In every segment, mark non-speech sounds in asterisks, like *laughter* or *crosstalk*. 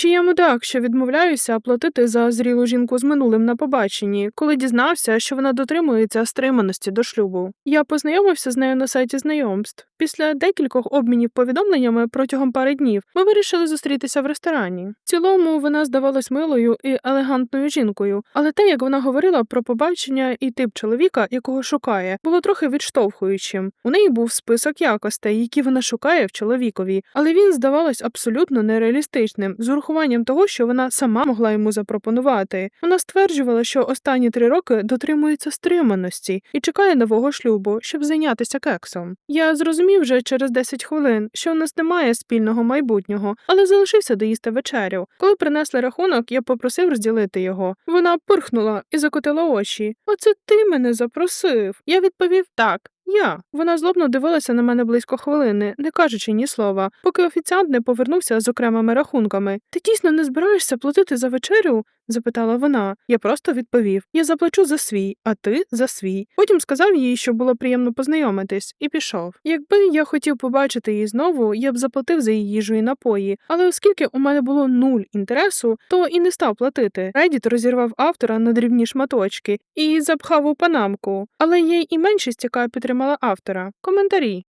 Чи я мудак, що відмовляюся платити за зрілу жінку з минулим на побаченні, коли дізнався, що вона дотримується стриманості до шлюбу. Я познайомився з нею на сайті знайомств. Після декількох обмінів повідомленнями протягом пари днів ми вирішили зустрітися в ресторані. В цілому вона здавалась милою і елегантною жінкою, але те, як вона говорила про побачення і тип чоловіка, якого шукає, було трохи відштовхуючим. У неї був список якостей, які вона шукає в чоловікові, але він здавалось абсолютно нереалістичним, з урахуванням того, що вона сама могла йому запропонувати. Вона стверджувала, що останні три роки дотримується стриманості і чекає нового шлюбу, щоб зайнятися кексом. Я зрозумів вже через 10 хвилин, що у нас немає спільного майбутнього, але залишився доїсти вечерю. Коли принесли рахунок, я попросив розділити його. Вона пирхнула і закотила очі. Оце ти мене запросив. Я відповів так. Я. Вона злобно дивилася на мене близько хвилини, не кажучи ні слова, поки офіціант не повернувся з окремими рахунками. Ти дійсно не збираєшся платити за вечерю? запитала вона. Я просто відповів: Я заплачу за свій, а ти за свій. Потім сказав їй, що було приємно познайомитись, і пішов. Якби я хотів побачити її знову, я б заплатив за її їжу і напої, але оскільки у мене було нуль інтересу, то і не став платити. Редіт розірвав автора на дрібні шматочки і запхав у панамку. Але є і меншість, яка підтримала автора. Коментарі.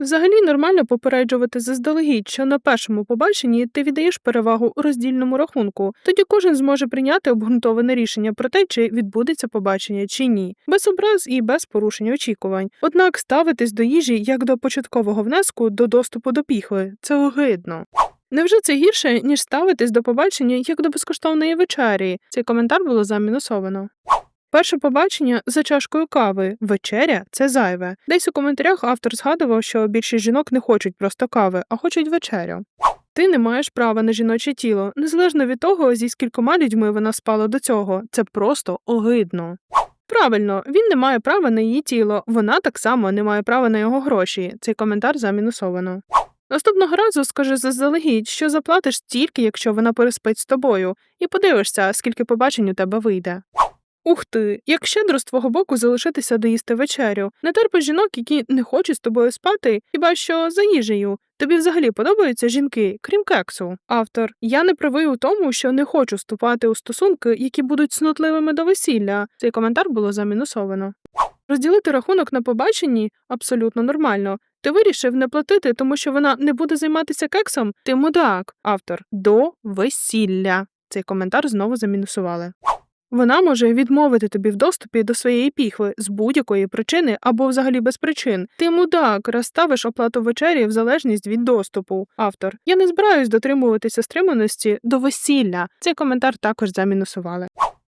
Взагалі нормально попереджувати заздалегідь, що на першому побаченні ти віддаєш перевагу у роздільному рахунку. Тоді кожен зможе прийняти обґрунтоване рішення про те, чи відбудеться побачення чи ні, без образ і без порушення очікувань. Однак ставитись до їжі як до початкового внеску до доступу до піхви це огидно. Невже це гірше, ніж ставитись до побачення як до безкоштовної вечері? Цей коментар було замінусовано. Перше побачення за чашкою кави, вечеря це зайве. Десь у коментарях автор згадував, що більшість жінок не хочуть просто кави, а хочуть вечерю. Ти не маєш права на жіноче тіло, незалежно від того, зі скількома людьми вона спала до цього. Це просто огидно. Правильно, він не має права на її тіло, вона так само не має права на його гроші. Цей коментар замінусовано. Наступного разу скажи заздалегідь, що заплатиш тільки, якщо вона переспить з тобою, і подивишся, скільки побачень у тебе вийде. Ух ти, як щедро з твого боку залишитися доїсти вечерю. Не терпиш жінок, які не хочуть з тобою спати, хіба що за їжею. Тобі взагалі подобаються жінки, крім кексу. Автор, я не правий у тому, що не хочу вступати у стосунки, які будуть снутливими до весілля. Цей коментар було замінусовано. Розділити рахунок на побаченні абсолютно нормально. Ти вирішив не платити, тому що вона не буде займатися кексом? Ти мудак. Автор до весілля. Цей коментар знову замінусували. Вона може відмовити тобі в доступі до своєї піхви з будь-якої причини або взагалі без причин. Ти мудак, розставиш оплату вечері в залежність від доступу. Автор. Я не збираюсь дотримуватися стриманості до весілля. Цей коментар також замінусували.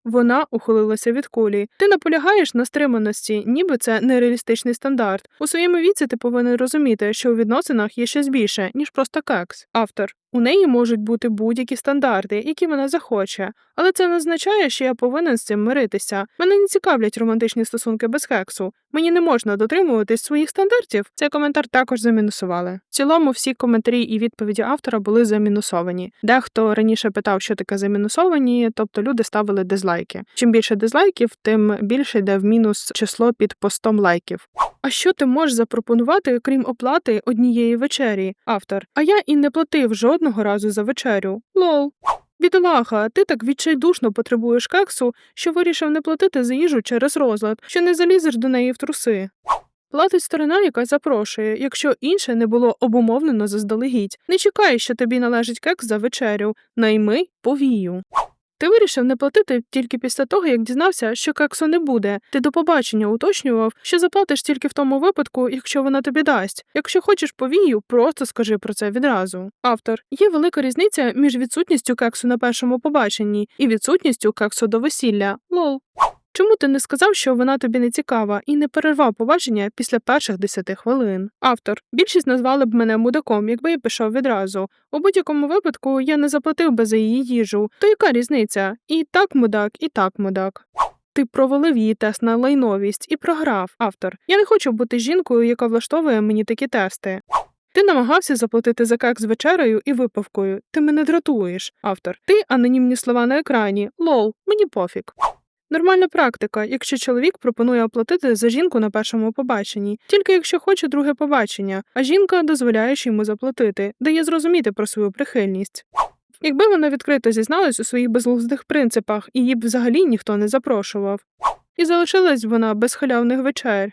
Вона ухилилася від кулі. Ти наполягаєш на стриманості, ніби це нереалістичний стандарт. У своєму віці ти повинен розуміти, що у відносинах є щось більше, ніж просто кекс. Автор. У неї можуть бути будь-які стандарти, які вона захоче, але це не означає, що я повинен з цим миритися. Мене не цікавлять романтичні стосунки без кексу. Мені не можна дотримуватись своїх стандартів. Цей коментар також замінусували. В цілому всі коментарі і відповіді автора були замінусовані. Дехто раніше питав, що таке замінусовані, тобто люди ставили дизлайки. Чим більше дизлайків, тим більше йде в мінус число під постом лайків. А що ти можеш запропонувати, крім оплати однієї вечері? Автор. А я і не платив жодного разу за вечерю. Лол. Бідолаха, ти так відчайдушно потребуєш кексу, що вирішив не платити за їжу через розлад, що не залізеш до неї в труси. Платить сторона, яка запрошує, якщо інше не було обумовлено заздалегідь. Не чекай, що тобі належить кекс за вечерю. Найми повію. Ти вирішив не платити тільки після того, як дізнався, що кексу не буде. Ти до побачення уточнював, що заплатиш тільки в тому випадку, якщо вона тобі дасть. Якщо хочеш повію, просто скажи про це відразу. Автор є велика різниця між відсутністю кексу на першому побаченні і відсутністю кексу до весілля. Лол. Чому ти не сказав, що вона тобі не цікава, і не перервав побачення після перших десяти хвилин? Автор більшість назвали б мене мудаком, якби я пішов відразу. У будь-якому випадку я не заплатив би за її їжу. То яка різниця? І так мудак, і так мудак. Ти провалив її тест на лайновість і програв. Автор. Я не хочу бути жінкою, яка влаштовує мені такі тести. Ти намагався заплатити за кек з вечерею і випивкою. Ти мене дратуєш. Автор. Ти анонімні слова на екрані. Лол, мені пофіг. Нормальна практика, якщо чоловік пропонує оплатити за жінку на першому побаченні, тільки якщо хоче друге побачення, а жінка дозволяє йому заплатити, дає зрозуміти про свою прихильність. Якби вона відкрито зізналась у своїх безглуздих принципах, її б взагалі ніхто не запрошував. І залишилась вона без халявних вечер.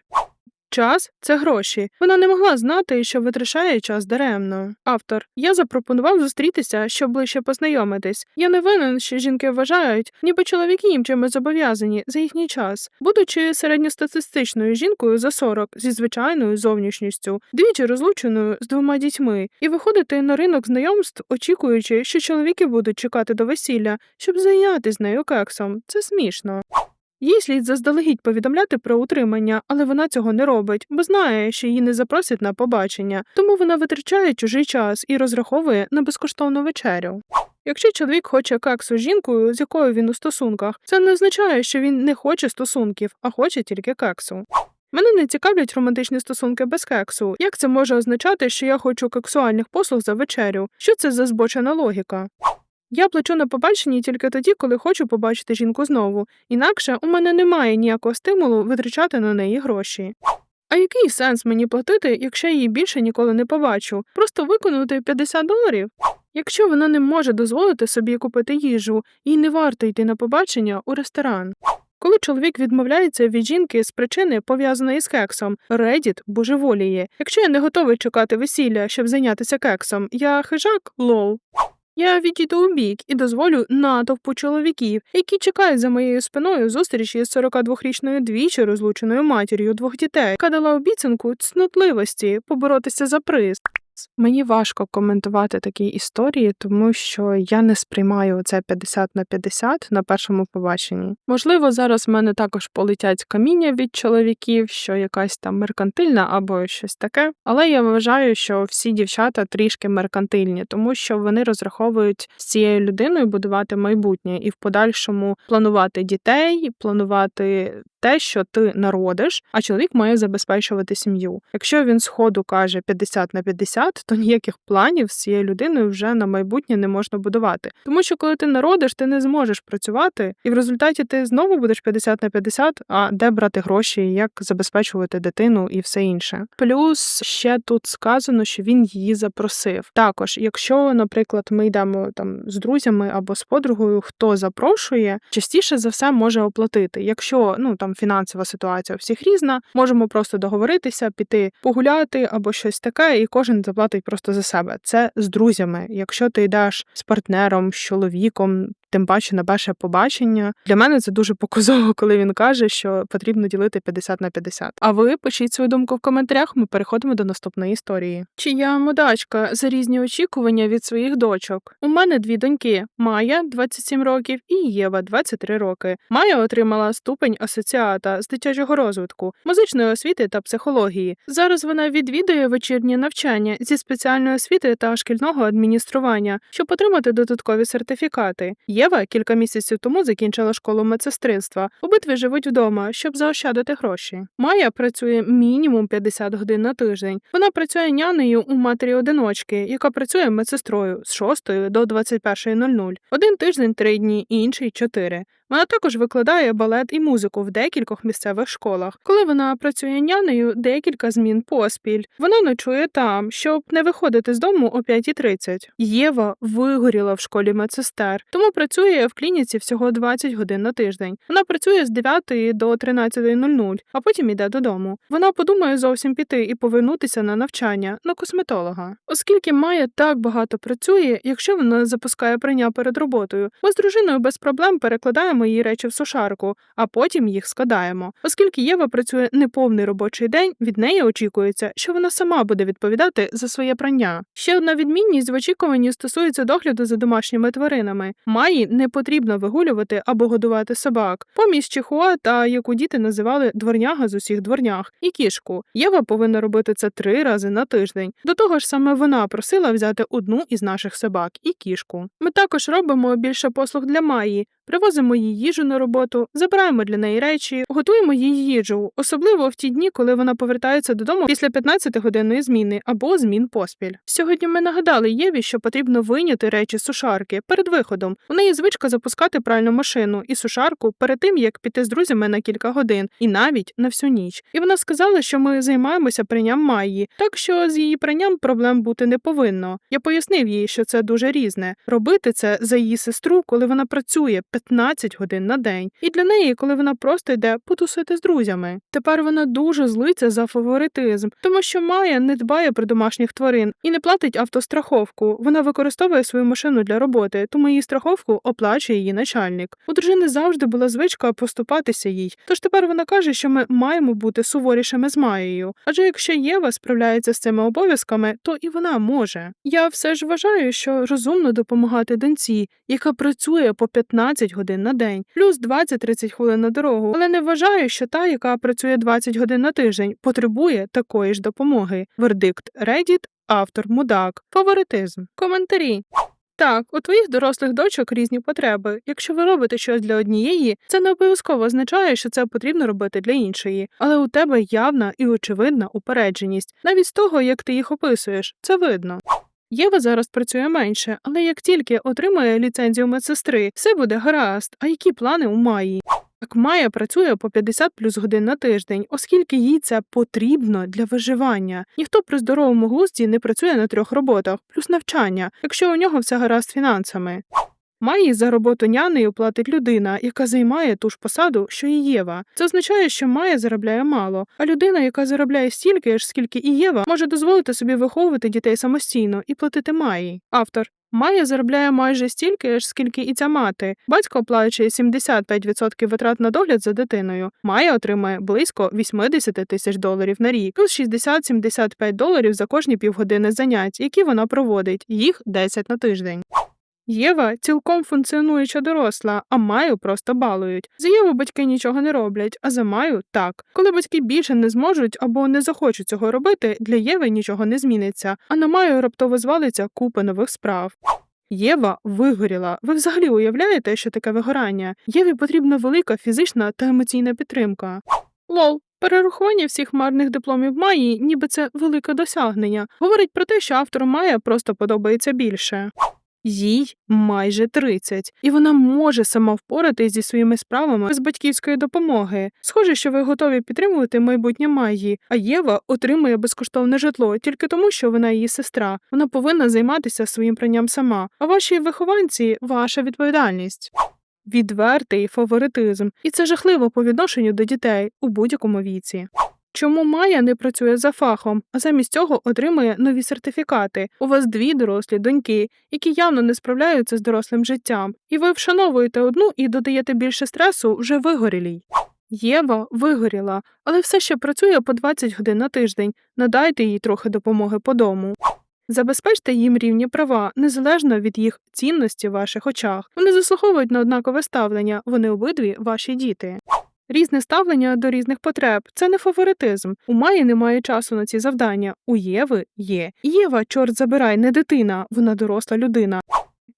Час це гроші. Вона не могла знати, що витрачає час даремно. Автор я запропонував зустрітися, щоб ближче познайомитись. Я не винен, що жінки вважають, ніби чоловіки їм чимось зобов'язані за їхній час, будучи середньостатистичною жінкою за 40 зі звичайною зовнішністю, двічі розлученою з двома дітьми, і виходити на ринок знайомств, очікуючи, що чоловіки будуть чекати до весілля, щоб зайнятися з нею кексом. Це смішно. Їй слід заздалегідь повідомляти про утримання, але вона цього не робить, бо знає, що її не запросять на побачення, тому вона витрачає чужий час і розраховує на безкоштовну вечерю. Якщо чоловік хоче кексу з жінкою, з якою він у стосунках, це не означає, що він не хоче стосунків, а хоче тільки кексу. Мене не цікавлять романтичні стосунки без кексу. Як це може означати, що я хочу кексуальних послуг за вечерю? Що це за збочена логіка? Я плачу на побаченні тільки тоді, коли хочу побачити жінку знову, інакше у мене немає ніякого стимулу витрачати на неї гроші. А який сенс мені платити, якщо я її більше ніколи не побачу? Просто виконати 50 доларів? Якщо вона не може дозволити собі купити їжу, їй не варто йти на побачення у ресторан. Коли чоловік відмовляється від жінки з причини, пов'язаної з кексом, Reddit божеволіє. Якщо я не готовий чекати весілля, щоб зайнятися кексом, я хижак лол. Я відійду у бік і дозволю натовпу чоловіків, які чекають за моєю спиною зустрічі з 42-річною двічі розлученою матір'ю двох дітей, яка дала обіцянку цнотливості поборотися за приз. Мені важко коментувати такі історії, тому що я не сприймаю це 50 на 50 на першому побаченні. Можливо, зараз в мене також полетять каміння від чоловіків, що якась там меркантильна або щось таке. Але я вважаю, що всі дівчата трішки меркантильні, тому що вони розраховують з цією людиною будувати майбутнє і в подальшому планувати дітей, планувати те, що ти народиш, а чоловік має забезпечувати сім'ю. Якщо він сходу каже 50 на 50, то ніяких планів з цією людиною вже на майбутнє не можна будувати. Тому що коли ти народиш, ти не зможеш працювати, і в результаті ти знову будеш 50 на 50, а де брати гроші, як забезпечувати дитину і все інше. Плюс ще тут сказано, що він її запросив. Також, якщо, наприклад, ми йдемо там з друзями або з подругою, хто запрошує, частіше за все може оплатити. Якщо ну там фінансова ситуація у всіх різна, можемо просто договоритися, піти погуляти або щось таке, і кожен заплатить просто за себе. Це з друзями. Якщо ти йдеш з партнером, з чоловіком. Тим паче на перше побачення для мене це дуже показово, *laughs* коли він каже, що потрібно ділити 50 на 50. А ви пишіть свою думку в коментарях. Ми переходимо до наступної історії. Чи я модачка за різні очікування від своїх дочок? У мене дві доньки: Майя 27 років і Єва 23 роки. Майя отримала ступень асоціата з дитячого розвитку, музичної освіти та психології. Зараз вона відвідує вечірнє навчання зі спеціальної освіти та шкільного адміністрування, щоб отримати додаткові сертифікати. Єва кілька місяців тому закінчила школу медсестринства. Обидві живуть вдома, щоб заощадити гроші. Майя працює мінімум 50 годин на тиждень. Вона працює нянею у матері одиночки, яка працює медсестрою з 6 до 21.00. Один тиждень три дні, інший чотири. Вона також викладає балет і музику в декількох місцевих школах. Коли вона працює нянею, декілька змін поспіль. Вона ночує там, щоб не виходити з дому о 5.30. Єва вигоріла в школі медсестер, тому працює в клініці всього 20 годин на тиждень. Вона працює з 9 до 13.00, а потім йде додому. Вона подумає зовсім піти і повернутися на навчання на косметолога. Оскільки Майя так багато працює, якщо вона запускає прання перед роботою, ми з дружиною без проблем перекладаємо її речі в сушарку, а потім їх складаємо. Оскільки Єва працює неповний робочий день, від неї очікується, що вона сама буде відповідати за своє прання. Ще одна відмінність в очікуванні стосується догляду за домашніми тваринами. Маї не потрібно вигулювати або годувати собак. Помість чихуа та яку діти називали дворняга з усіх дворнях, і кішку. Єва повинна робити це три рази на тиждень. До того ж, саме вона просила взяти одну із наших собак і кішку. Ми також робимо більше послуг для Маї. Привозимо їй їжу на роботу, забираємо для неї речі, готуємо їй їжу, особливо в ті дні, коли вона повертається додому після 15-годинної зміни або змін поспіль. Сьогодні ми нагадали Єві, що потрібно вийняти речі з сушарки перед виходом. У неї звичка запускати пральну машину і сушарку перед тим, як піти з друзями на кілька годин, і навіть на всю ніч. І вона сказала, що ми займаємося прянням Майї, так що з її пранням проблем бути не повинно. Я пояснив їй, що це дуже різне. Робити це за її сестру, коли вона працює 15 годин на день, і для неї, коли вона просто йде потусити з друзями. Тепер вона дуже злиться за фаворитизм, тому що Майя не дбає про домашніх тварин і не платить автостраховку. Вона використовує свою машину для роботи, тому її страховку оплачує її начальник. У дружини завжди була звичка поступатися їй. Тож тепер вона каже, що ми маємо бути суворішими з Маєю. Адже якщо Єва справляється з цими обов'язками, то і вона може. Я все ж вважаю, що розумно допомагати доньці, яка працює по 15 годин на день, плюс 20-30 хвилин на дорогу. Але не вважаю, що та, яка працює 20 годин на тиждень, потребує такої ж допомоги. Вердикт Reddit, автор мудак, фаворитизм, коментарі. Так, у твоїх дорослих дочок різні потреби. Якщо ви робите щось для однієї, це не обов'язково означає, що це потрібно робити для іншої, але у тебе явна і очевидна упередженість. Навіть з того, як ти їх описуєш, це видно. Єва зараз працює менше, але як тільки отримає ліцензію медсестри, все буде гаразд. А які плани у Маї? Так Майя працює по 50 плюс годин на тиждень, оскільки їй це потрібно для виживання. Ніхто при здоровому глузді не працює на трьох роботах, плюс навчання, якщо у нього все гаразд з фінансами. Майї за роботу нянею платить людина, яка займає ту ж посаду, що і Єва. Це означає, що Майя заробляє мало, а людина, яка заробляє стільки ж, скільки і Єва, може дозволити собі виховувати дітей самостійно і платити Майї. Автор. Майя заробляє майже стільки ж, скільки і ця мати. Батько оплачує 75% витрат на догляд за дитиною. Майя отримує близько 80 тисяч доларів на рік, плюс 60-75 доларів за кожні півгодини занять, які вона проводить, їх 10 на тиждень. Єва цілком функціонуюча доросла, а Маю просто балують. За Єву батьки нічого не роблять, а за Маю так. Коли батьки більше не зможуть або не захочуть цього робити, для Єви нічого не зміниться, а на Маю раптово звалиться купа нових справ. Єва вигоріла. Ви взагалі уявляєте, що таке вигорання? Єві потрібна велика фізична та емоційна підтримка. Лол. Перерахування всіх марних дипломів Маї, ніби це велике досягнення, говорить про те, що автору Майя просто подобається більше. Їй майже 30, і вона може сама впоратись зі своїми справами без батьківської допомоги. Схоже, що ви готові підтримувати майбутнє Майї, а Єва отримує безкоштовне житло тільки тому, що вона її сестра. Вона повинна займатися своїм пранням сама. А ваші вихованці ваша відповідальність. Відвертий фаворитизм, і це жахливо по відношенню до дітей у будь-якому віці. Чому Майя не працює за фахом, а замість цього отримує нові сертифікати? У вас дві дорослі доньки, які явно не справляються з дорослим життям, і ви вшановуєте одну і додаєте більше стресу вже вигорілій. Єва вигоріла, але все ще працює по 20 годин на тиждень. Надайте їй трохи допомоги по дому. Забезпечте їм рівні права, незалежно від їх цінності в ваших очах. Вони заслуговують на однакове ставлення, вони обидві ваші діти. Різне ставлення до різних потреб це не фаворитизм. У Маї немає часу на ці завдання. У Єви є. Єва, чорт забирай, не дитина, вона доросла людина.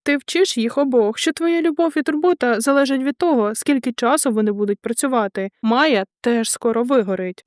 Ти вчиш їх обох, що твоя любов і турбота залежать від того, скільки часу вони будуть працювати. Майя теж скоро вигорить.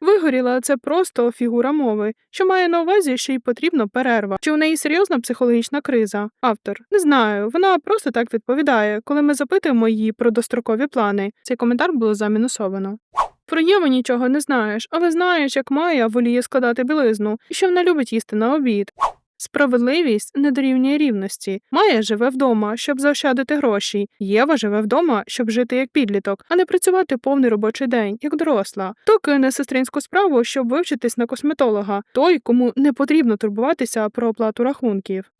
Вигоріла це просто фігура мови, що має на увазі, що їй потрібна перерва. Чи у неї серйозна психологічна криза? Автор не знаю. Вона просто так відповідає, коли ми запитуємо її про дострокові плани. Цей коментар було замінусовано. Про Єву нічого не знаєш, але знаєш, як Майя воліє складати білизну і що вона любить їсти на обід. Справедливість не дорівнює рівності. Майя живе вдома, щоб заощадити гроші. Єва живе вдома, щоб жити як підліток, а не працювати повний робочий день, як доросла. То кине сестринську справу, щоб вивчитись на косметолога, той, кому не потрібно турбуватися про оплату рахунків.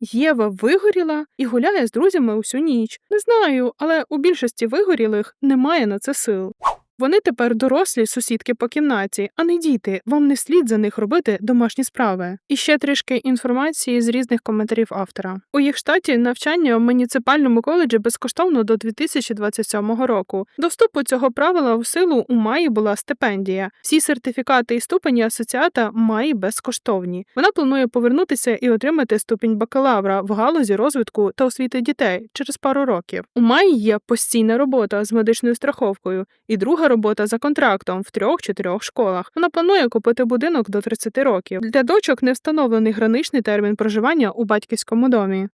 Єва вигоріла і гуляє з друзями усю ніч. Не знаю, але у більшості вигорілих немає на це сил. Вони тепер дорослі сусідки по кімнаті, а не діти. Вам не слід за них робити домашні справи. І ще трішки інформації з різних коментарів автора. У їх штаті навчання в муніципальному коледжі безкоштовно до 2027 року. До вступу цього правила в силу у маї була стипендія. Всі сертифікати і ступені асоціата маї безкоштовні. Вона планує повернутися і отримати ступінь бакалавра в галузі розвитку та освіти дітей через пару років. У маї є постійна робота з медичною страховкою і друга робота за контрактом в трьох-чотирьох школах. Вона планує купити будинок до 30 років. Для дочок не встановлений граничний термін проживання у батьківському домі.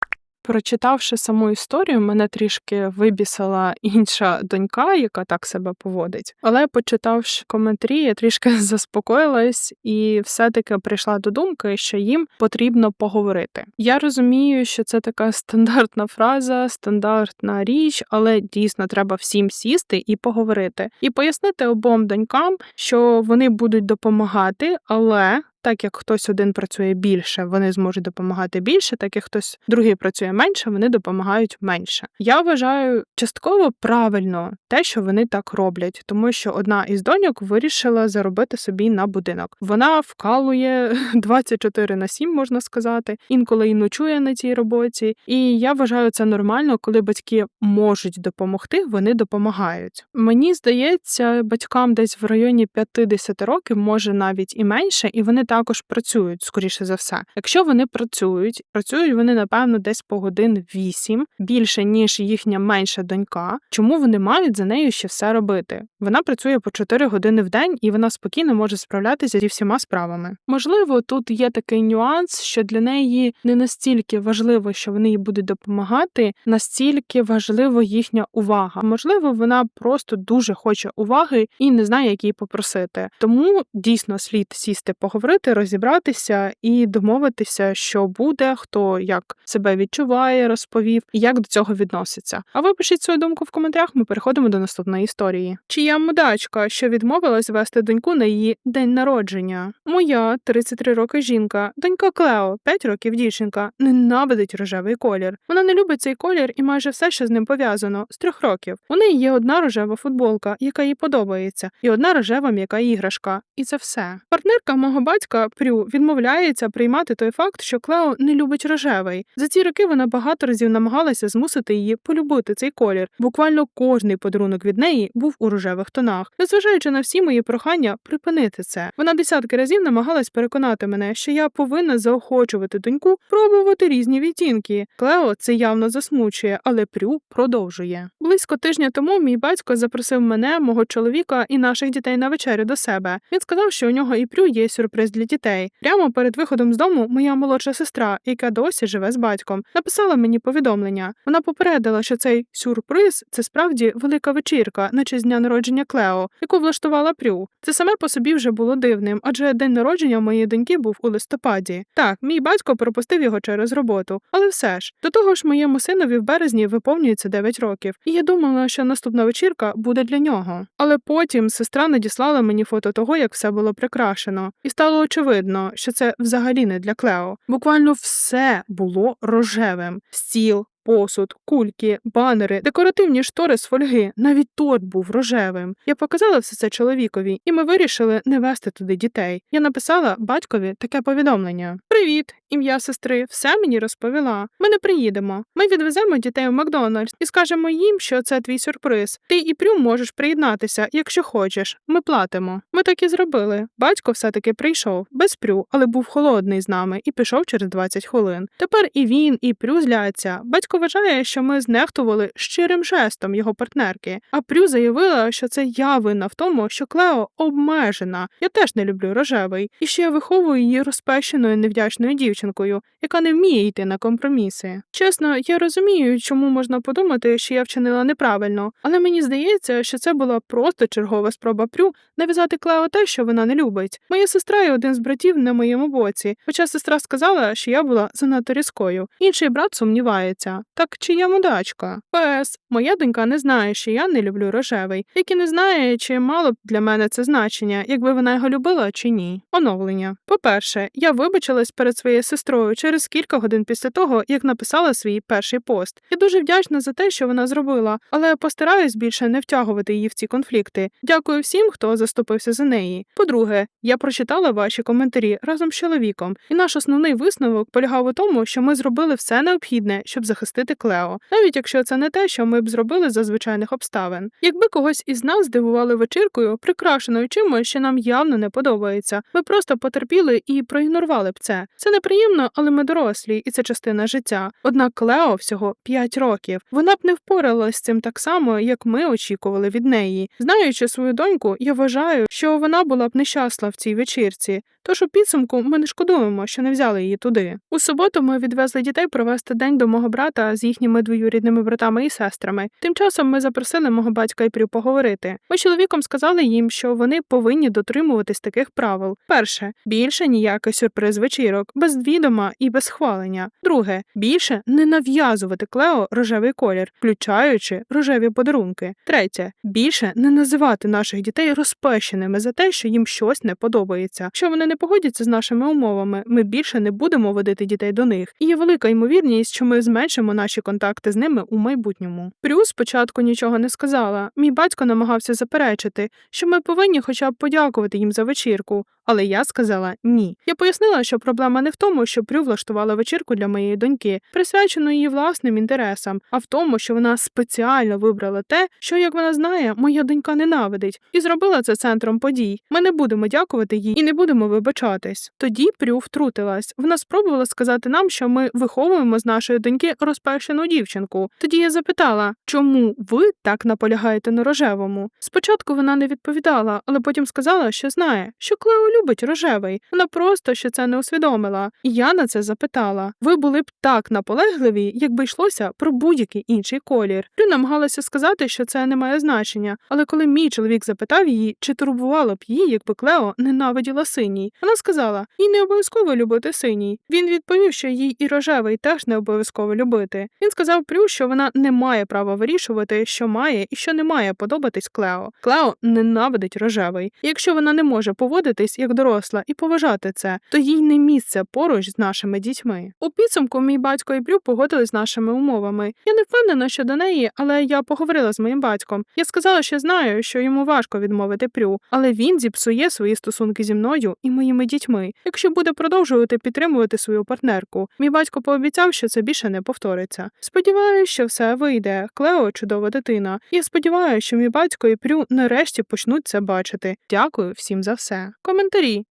Прочитавши саму історію, мене трішки вибісила інша донька, яка так себе поводить. Але почитавши коментарі, я трішки *laughs* заспокоїлась і все-таки прийшла до думки, що їм потрібно поговорити. Я розумію, що це така стандартна фраза, стандартна річ, але дійсно треба всім сісти і поговорити, і пояснити обом донькам, що вони будуть допомагати, але. Так як хтось один працює більше, вони зможуть допомагати більше, так як хтось другий працює менше, вони допомагають менше. Я вважаю частково правильно те, що вони так роблять, тому що одна із доньок вирішила заробити собі на будинок. Вона вкалує *laughs* 24 на 7, можна сказати, інколи і ночує на цій роботі. І я вважаю це нормально, коли батьки можуть допомогти, вони допомагають. Мені здається, батькам десь в районі 50 років, може навіть і менше, і вони також працюють, скоріше за все. Якщо вони працюють, працюють вони, напевно, десь по годин 8, більше, ніж їхня менша донька. Чому вони мають за нею ще все робити? Вона працює по 4 години в день і вона спокійно може справлятися зі всіма справами. Можливо, тут є такий нюанс, що для неї не настільки важливо, що вони їй будуть допомагати, настільки важлива їхня увага. Можливо, вона просто дуже хоче уваги і не знає, як її попросити. Тому дійсно слід сісти поговорити розібратися і домовитися, що буде, хто як себе відчуває, розповів і як до цього відноситься. А ви пишіть свою думку в коментарях. Ми переходимо до наступної історії. Чия мудачка, що відмовилась вести доньку на її день народження? Моя 33 роки жінка, донька Клео, 5 років дівчинка, ненавидить рожевий колір. Вона не любить цей колір і майже все, що з ним пов'язано, з трьох років. У неї є одна рожева футболка, яка їй подобається, і одна рожева м'яка іграшка. І це все. Партнерка мого батька Прю відмовляється приймати той факт, що Клео не любить рожевий. За ці роки вона багато разів намагалася змусити її полюбити цей колір. Буквально кожний подарунок від неї був у рожевих тонах, незважаючи на всі мої прохання припинити це. Вона десятки разів намагалась переконати мене, що я повинна заохочувати доньку пробувати різні відтінки. Клео це явно засмучує, але Прю продовжує. Близько тижня тому мій батько запросив мене, мого чоловіка і наших дітей на вечерю до себе. Він сказав, що у нього і Прю є сюрприз для дітей. Прямо перед виходом з дому моя молодша сестра, яка досі живе з батьком, написала мені повідомлення. Вона попередила, що цей сюрприз це справді велика вечірка, на честь дня народження Клео, яку влаштувала Прю. Це саме по собі вже було дивним, адже день народження моєї доньки був у листопаді. Так, мій батько пропустив його через роботу, але все ж до того ж, моєму синові в березні виповнюється 9 років, і я думала, що наступна вечірка буде для нього. Але потім сестра надіслала мені фото того, як все було прикрашено, і стало очевидно, що це взагалі не для Клео. Буквально все було рожевим: стіл. Посуд, кульки, банери, декоративні штори з фольги, навіть торт був рожевим. Я показала все це чоловікові, і ми вирішили не вести туди дітей. Я написала батькові таке повідомлення: Привіт, ім'я сестри, все мені розповіла. Ми не приїдемо. Ми відвеземо дітей в Макдональдс і скажемо їм, що це твій сюрприз. Ти і Прю можеш приєднатися, якщо хочеш. Ми платимо. Ми так і зробили. Батько все-таки прийшов без Прю, але був холодний з нами і пішов через 20 хвилин. Тепер і він, і Прю зляться. Батько вважає, що ми знехтували щирим жестом його партнерки. А Прю заявила, що це я винна в тому, що Клео обмежена. Я теж не люблю рожевий, і що я виховую її розпещеною невдячною дівчинкою, яка не вміє йти на компроміси. Чесно, я розумію, чому можна подумати, що я вчинила неправильно, але мені здається, що це була просто чергова спроба Прю нав'язати Клео те, що вона не любить. Моя сестра і один з братів на моєму боці. Хоча сестра сказала, що я була занадто різкою. Інший брат сумнівається. Так чи я мудачка? ПС. Моя донька не знає, що я не люблю рожевий, як і не знає, чи мало б для мене це значення, якби вона його любила чи ні. Оновлення. По-перше, я вибачилась перед своєю сестрою через кілька годин після того, як написала свій перший пост. Я дуже вдячна за те, що вона зробила, але постараюсь більше не втягувати її в ці конфлікти. Дякую всім, хто заступився за неї. По-друге, я прочитала ваші коментарі разом з чоловіком, і наш основний висновок полягав у тому, що ми зробили все необхідне, щоб захистити Клео, навіть якщо це не те, що ми б зробили за звичайних обставин. Якби когось із нас здивували вечіркою, прикрашеною чимось, що нам явно не подобається, ми просто потерпіли і проігнорували б це. Це неприємно, але ми дорослі, і це частина життя. Однак Клео всього 5 років. Вона б не впоралась з цим так само, як ми очікували від неї. Знаючи свою доньку, я вважаю, що вона була б нещасна в цій вечірці. Тож у підсумку ми не шкодуємо, що не взяли її туди. У суботу ми відвезли дітей провести день до мого брата з їхніми двоюрідними братами і сестрами. Тим часом ми запросили мого батька і прю поговорити. Ми чоловіком сказали їм, що вони повинні дотримуватись таких правил. Перше, більше ніяких сюрприз вечірок, без відома і без хвалення. Друге, більше не нав'язувати Клео рожевий колір, включаючи рожеві подарунки. Третє, більше не називати наших дітей розпещеними за те, що їм щось не подобається. Що вони не погодяться з нашими умовами, ми більше не будемо водити дітей до них. І є велика ймовірність, що ми зменшимо наші контакти з ними у майбутньому. Прю спочатку нічого не сказала. Мій батько намагався заперечити, що ми повинні хоча б подякувати їм за вечірку. Але я сказала ні. Я пояснила, що проблема не в тому, що Прю влаштувала вечірку для моєї доньки, присвячену її власним інтересам, а в тому, що вона спеціально вибрала те, що, як вона знає, моя донька ненавидить, і зробила це центром подій. Ми не будемо дякувати їй і не будемо вибачатись. Тоді Прю втрутилась. Вона спробувала сказати нам, що ми виховуємо з нашої доньки розпершену дівчинку. Тоді я запитала, чому ви так наполягаєте на рожевому? Спочатку вона не відповідала, але потім сказала, що знає, що Клео любить рожевий. Вона просто ще це не усвідомила. І я на це запитала. Ви були б так наполегливі, якби йшлося про будь-який інший колір. Прю намагалася сказати, що це не має значення, але коли мій чоловік запитав її, чи турбувало б її, якби Клео ненавиділа синій, вона сказала: їй не обов'язково любити синій. Він відповів, що їй і рожевий теж не обов'язково любити. Він сказав Прю, що вона не має права вирішувати, що має і що не має подобатись Клео. Клео ненавидить рожевий. Якщо вона не може поводитись як доросла і поважати це, то їй не місце поруч з нашими дітьми. У підсумку мій батько і Прю погодились з нашими умовами. Я не впевнена щодо неї, але я поговорила з моїм батьком. Я сказала, що знаю, що йому важко відмовити Прю, але він зіпсує свої стосунки зі мною і моїми дітьми, якщо буде продовжувати підтримувати свою партнерку. Мій батько пообіцяв, що це більше не повториться. Сподіваюся, що все вийде. Клео чудова дитина. Я сподіваюся, що мій батько і Прю нарешті почнуть це бачити. Дякую всім за все. Коментарі.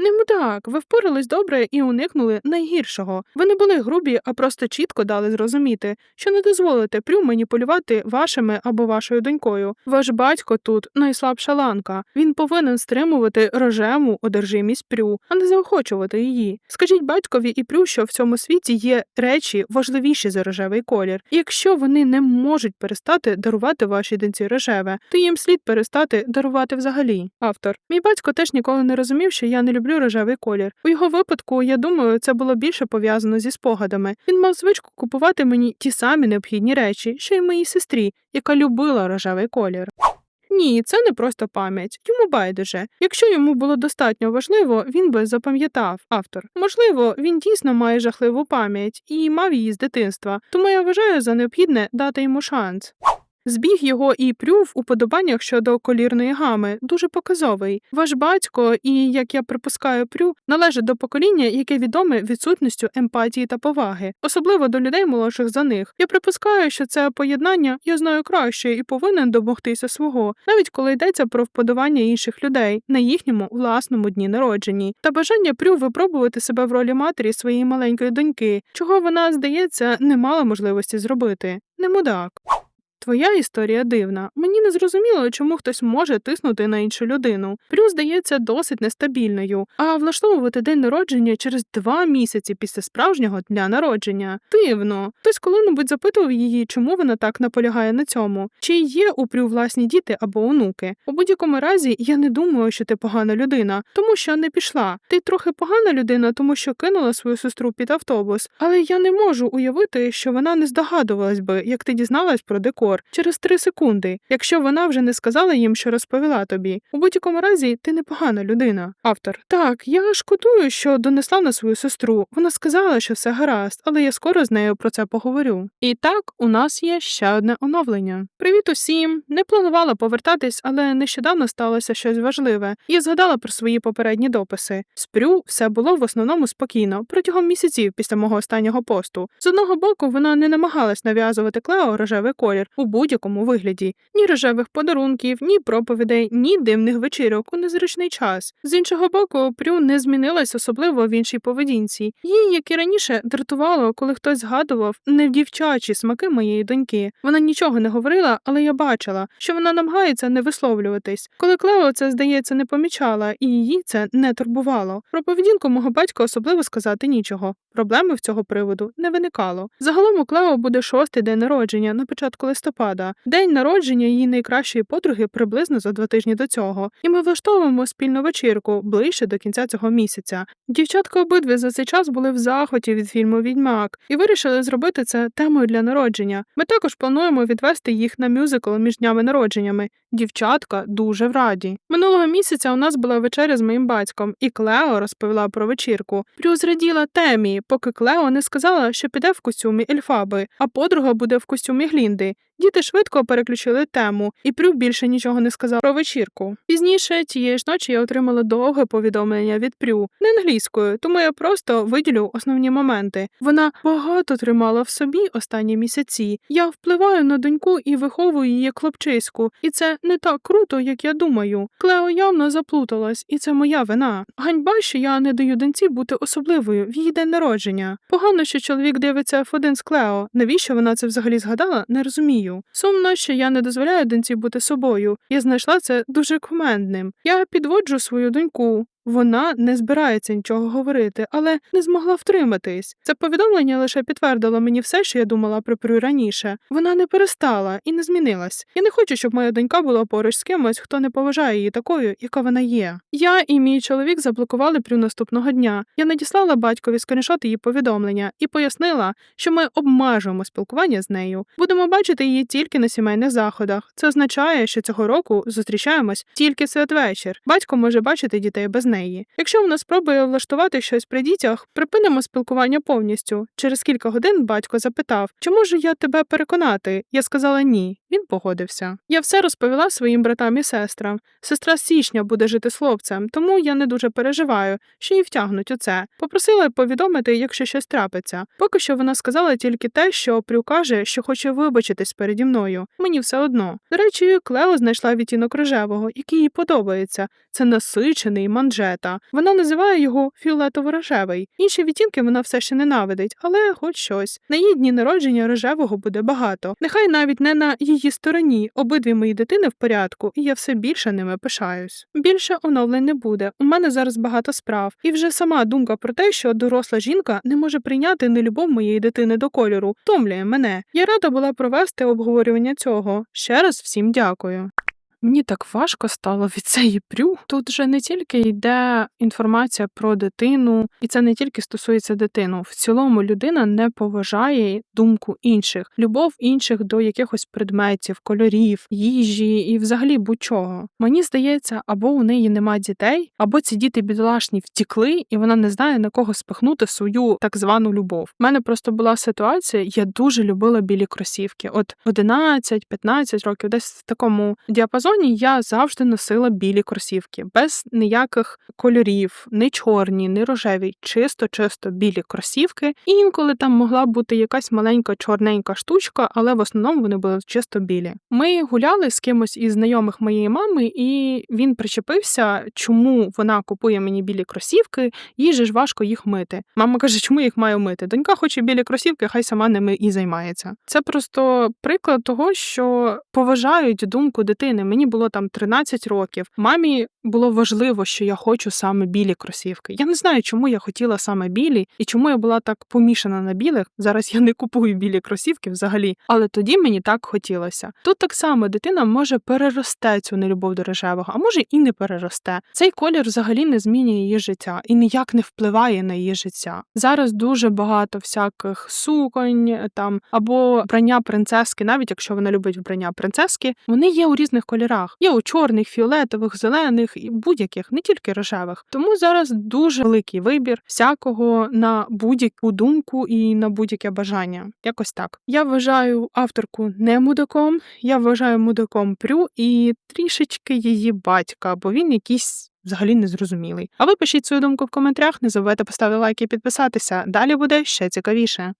Не мудак, ви впорались добре і уникнули найгіршого. Ви не були грубі, а просто чітко дали зрозуміти, що не дозволите прю маніпулювати вашими або вашою донькою. Ваш батько тут найслабша ланка. Він повинен стримувати рожему одержимість прю, а не заохочувати її. Скажіть батькові і прю, що в цьому світі є речі важливіші за рожевий колір. І якщо вони не можуть перестати дарувати вашій доньці рожеве, то їм слід перестати дарувати взагалі. Автор мій батько теж ніколи не розумів, що я не люблю рожевий колір. У його випадку, я думаю, це було більше пов'язано зі спогадами. Він мав звичку купувати мені ті самі необхідні речі, що й моїй сестрі, яка любила рожевий колір. Ні, це не просто пам'ять. Йому байдуже. Якщо йому було достатньо важливо, він би запам'ятав автор. Можливо, він дійсно має жахливу пам'ять і мав її з дитинства, тому я вважаю за необхідне дати йому шанс. Збіг його і прю в уподобаннях щодо колірної гами дуже показовий. Ваш батько і, як я припускаю, прю належить до покоління, яке відоме відсутністю емпатії та поваги, особливо до людей молодших за них. Я припускаю, що це поєднання я знаю краще і повинен домогтися свого, навіть коли йдеться про вподобання інших людей на їхньому власному дні народженні, та бажання прю випробувати себе в ролі матері своєї маленької доньки, чого вона, здається, не мала можливості зробити. Не мудак. Твоя історія дивна. Мені не зрозуміло, чому хтось може тиснути на іншу людину. Прю здається досить нестабільною, а влаштовувати день народження через два місяці після справжнього дня народження. Дивно. Хтось коли-небудь запитував її, чому вона так наполягає на цьому, чи є у Прю власні діти або онуки. У будь-якому разі я не думаю, що ти погана людина, тому що не пішла. Ти трохи погана людина, тому що кинула свою сестру під автобус, але я не можу уявити, що вона не здогадувалась би, як ти дізналась про декор через три секунди, якщо вона вже не сказала їм, що розповіла тобі. У будь-якому разі ти непогана людина. Автор так, я шкодую, що донесла на свою сестру. Вона сказала, що все гаразд, але я скоро з нею про це поговорю. І так, у нас є ще одне оновлення. Привіт усім! Не планувала повертатись, але нещодавно сталося щось важливе. Я згадала про свої попередні дописи. Спрю все було в основному спокійно протягом місяців після мого останнього посту. З одного боку, вона не намагалась нав'язувати Клео рожевий колір у будь-якому вигляді, ні рожевих подарунків, ні проповідей, ні дивних вечірок у незручний час. З іншого боку, Прю не змінилась особливо в іншій поведінці. Їй, як і раніше, дратувало, коли хтось згадував невдівчачі смаки моєї доньки. Вона нічого не говорила, але я бачила, що вона намагається не висловлюватись. Коли Клео це, здається, не помічала, і її це не турбувало. Про поведінку мого батька особливо сказати нічого. Проблеми в цього приводу не виникало. Загалом у Клео буде шостий день народження на початку листопада, день народження її найкращої подруги приблизно за два тижні до цього, і ми влаштовуємо спільну вечірку ближче до кінця цього місяця. Дівчатка обидві за цей час були в захваті від фільму Відьмак і вирішили зробити це темою для народження. Ми також плануємо відвести їх на мюзикл між днями народженнями. Дівчатка дуже в раді. Минулого місяця у нас була вечеря з моїм батьком, і Клео розповіла про вечірку. Прю зраділа темі, поки Клео не сказала, що піде в костюмі Ельфаби, а подруга буде в костюмі Глінди. Діти швидко переключили тему, і Прю більше нічого не сказав про вечірку. Пізніше тієї ж ночі я отримала довге повідомлення від Прю, не англійською, тому я просто виділю основні моменти. Вона багато тримала в собі останні місяці. Я впливаю на доньку і виховую її хлопчиську, і це не так круто, як я думаю. Клео явно заплуталась, і це моя вина. Ганьба, що я не даю доньці бути особливою в її день народження. Погано, що чоловік дивиться F1 з Клео. Навіщо вона це взагалі згадала? Не розумію. Сумно, що я не дозволяю доньці бути собою. Я знайшла це дуже комендним. Я підводжу свою доньку. Вона не збирається нічого говорити, але не змогла втриматись. Це повідомлення лише підтвердило мені все, що я думала про Прю раніше. Вона не перестала і не змінилась. Я не хочу, щоб моя донька була поруч з кимось, хто не поважає її такою, яка вона є. Я і мій чоловік заблокували Прю наступного дня. Я надіслала батькові скріншот її повідомлення і пояснила, що ми обмежуємо спілкування з нею. Будемо бачити її тільки на сімейних заходах. Це означає, що цього року зустрічаємось тільки святвечір. Батько може бачити дітей без неї. Якщо вона спробує влаштувати щось при дітях, припинимо спілкування повністю. Через кілька годин батько запитав, чи можу я тебе переконати? Я сказала ні. Він погодився. Я все розповіла своїм братам і сестрам. Сестра з січня буде жити з хлопцем, тому я не дуже переживаю, що її втягнуть у це. Попросила повідомити, якщо щось трапиться. Поки що вона сказала тільки те, що Прю що хоче вибачитись переді мною. Мені все одно. До речі, Клео знайшла відтінок рожевого, який їй подобається. Це насичений манжета. Вона називає його фіолетово-рожевий. Інші відтінки вона все ще ненавидить, але хоч щось. На її дні народження рожевого буде багато. Нехай навіть не на її стороні. Обидві мої дитини в порядку, і я все більше ними пишаюсь. Більше оновлень не буде. У мене зараз багато справ, і вже сама думка про те, що доросла жінка не може прийняти нелюбов моєї дитини до кольору, втомлює мене. Я рада була провести обговорювання цього. Ще раз всім дякую. Мені так важко стало від цієї прю. Тут же не тільки йде інформація про дитину, і це не тільки стосується дитину. В цілому людина не поважає думку інших, любов інших до якихось предметів, кольорів, їжі і взагалі будь-чого. Мені здається, або у неї нема дітей, або ці діти бідолашні втікли, і вона не знає на кого спихнути свою так звану любов. У мене просто була ситуація, я дуже любила білі кросівки. От 11-15 років, десь в такому діапазоні сезоні я завжди носила білі кросівки, без ніяких кольорів, не чорні, не рожеві, чисто-чисто білі кросівки. І інколи там могла бути якась маленька чорненька штучка, але в основному вони були чисто білі. Ми гуляли з кимось із знайомих моєї мами, і він причепився, чому вона купує мені білі кросівки, їй же ж важко їх мити. Мама каже, чому їх маю мити? Донька хоче білі кросівки, хай сама ними і займається. Це просто приклад того, що поважають думку дитини. Мені було там 13 років. Мамі було важливо, що я хочу саме білі кросівки. Я не знаю, чому я хотіла саме білі і чому я була так помішана на білих. Зараз я не купую білі кросівки взагалі, але тоді мені так хотілося. Тут так само дитина може переросте цю нелюбов до рожевого, а може і не переросте. Цей колір взагалі не змінює її життя і ніяк не впливає на її життя. Зараз дуже багато всяких суконь там або вбрання принцески, навіть якщо вона любить вбрання принцески, вони є у різних кольорах. Є у чорних, фіолетових, зелених і будь-яких, не тільки рожевих. Тому зараз дуже великий вибір всякого на будь-яку думку і на будь-яке бажання. Якось так. Я вважаю авторку не мудаком, я вважаю мудаком Прю і трішечки її батька, бо він якийсь. Взагалі незрозумілий. А ви пишіть свою думку в коментарях, не забувайте поставити лайк і підписатися. Далі буде ще цікавіше.